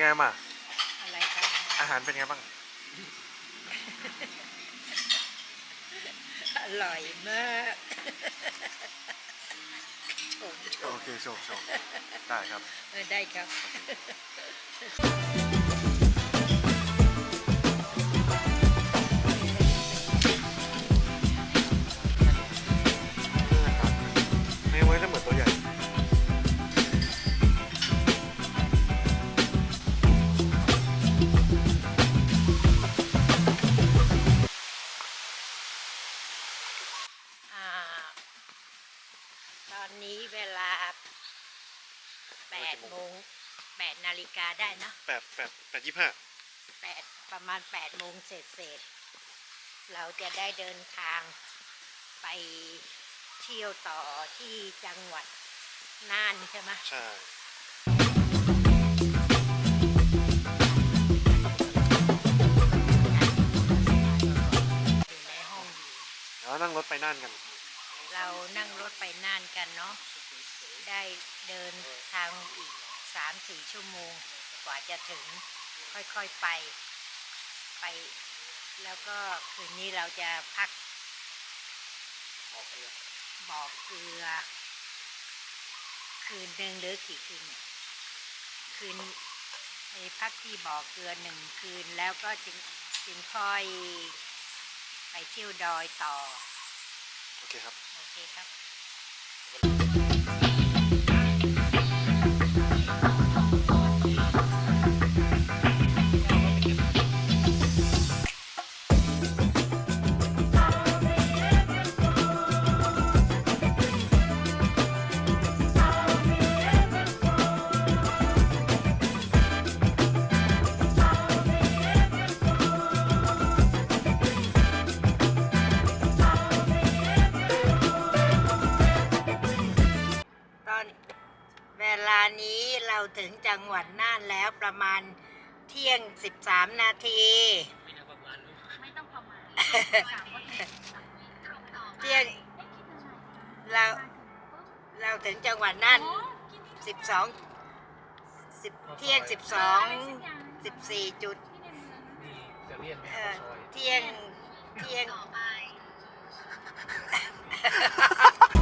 ไงมาอะไรกันอาหารเป็นไงบ้าง อร่อยมากชมชมโอเคโชว์โชว์ได้ครับ เออได้ครับ อนนี้เวลาแปดโมงแปดนาฬิกาได้นะแปดแปดแปดยี่ห้าแปดประมาณแปดโมงเสร็จเสร็จเราจะได้เดินทางไปเที่ยวต่อที่จังหวัดน่านใช่ไหมใช่อยู่ในห้องอยู่แล้วนั่งรถไปน่านกัน เรานั่งรถไปน่านกันเนาะได้เดินทางอีกสามสี่ชั่วโมง กว่าจะถึงค่อยๆไปไป แล้วก็คืนนี้เราจะพักบ่อเกลือคืนหนึ่งหรือกี่คืนคืนไปพักที่บ่อเกลือหนึ่งคืนแล้วก็จึงจึงค่อยไปเที่ยวดอยต่อ โอเคครับ เคครับ ถึงจังหวัดน่านแล้วประมาณเที่ยง 13 นาทีไม่ต้องประมาณเที่ยงเราเราถึงจังหวัดน่าน12 10เที่ยง 12 14จุดเอ่อเที่ยงเที่ยงเราอ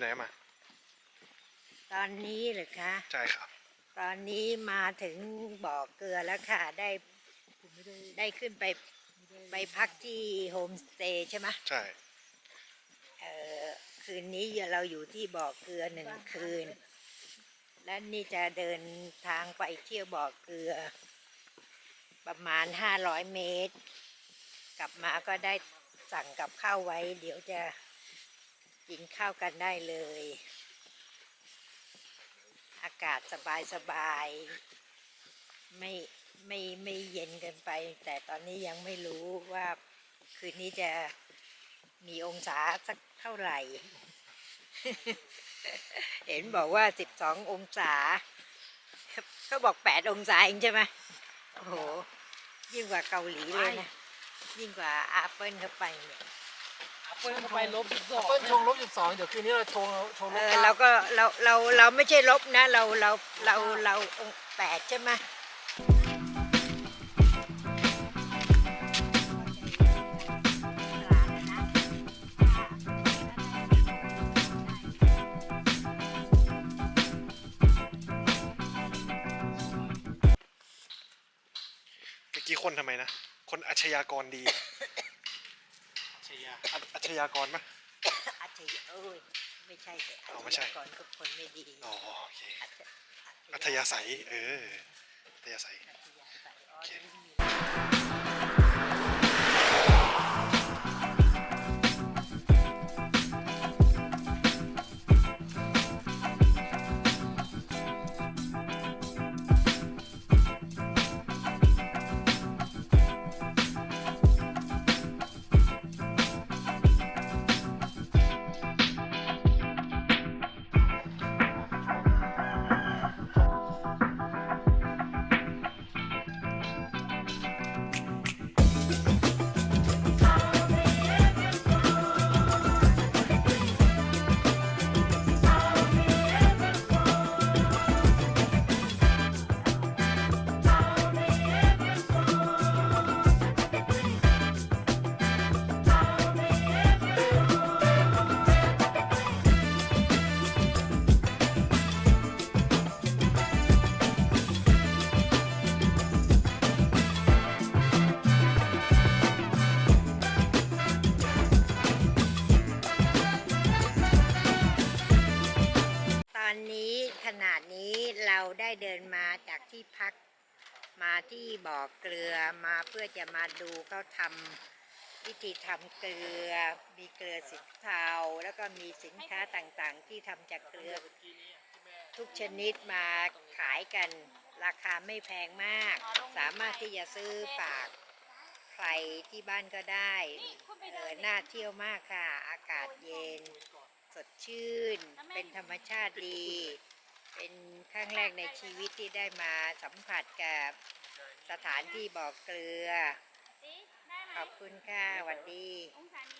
ไหนมา ตอนนี้เหรือคะ ใช่ครับ ตอนนี้มาถึงบ่อเกลือแล้วค่ะ ได้ได้ขึ้นไปไปพักที่โฮมสเตย์ใช่ไหมใช่ เอ่อคืนนี้เราอยู่ที่บ่อเกลือหนึ่งคืน และนี่จะเดินทางไปเที่ยวบ่อเกลือ ประมาณห้าร้อยเมตร กลับมาก็ได้สั่งกับข้าวไว้ เดี๋ยวจะ กินข้าวกันได้เลย อากาศสบายสบาย ไม่ไม่ไม่เย็นเกินไป แต่ตอนนี้ยังไม่รู้ว่าคืนนี้จะมีองศาสักเท่าไหร่ เห็นบอกว่าสิบสององศาเขาบอกแปดองศาเองใช่ไหมโอ้โห ยิ่งกว่าเกาหลีเลยนะ ยิ่งกว่าอาเปิลเข้าไปเนี่ย เปิ้ลเข้าไปลบสิบสองเปิ้ลชงลบสิบสองเดี๋ยวคืนนี้เราชงชงลเอบอเก้าเราก็เราเราเราไม่ใช่ลบนะเราเราเราเราองค์แปดใช่ไหมเมื่อกี้คนทำไมนะ คนอาชญากรดีเหรอ ชยาอัจอาชญากรปะอาจจะเอ้ยไม่ใช่สิอาอ๋อไม่ใช่ชญากรก็คนไม่ดีอ๋อโอเคอาจจะอัธยาศัย เอออัธยาศัย อัธ เราได้เดินมาจากที่พักมาที่บ่อเกลือมาเพื่อจะมาดูเขาทำวิธีทำเกลือ มีเกลือสีเทาแล้วก็มีสินค้าต่างๆ ที่ทำจากเกลือ ทุกชนิดมาขายกัน ราคาไม่แพงมาก สามารถที่จะซื้อฝากใครที่บ้านก็ได้เออน่าเที่ยวมากค่ะ อากาศเย็น สดชื่น เป็นธรรมชาติดี เป็นครั้งแรกในชีวิตที่ได้มาสัมผัสกับสถานที่บ่อเกลือ ขอบคุณค่ะสวัสดีองศานี้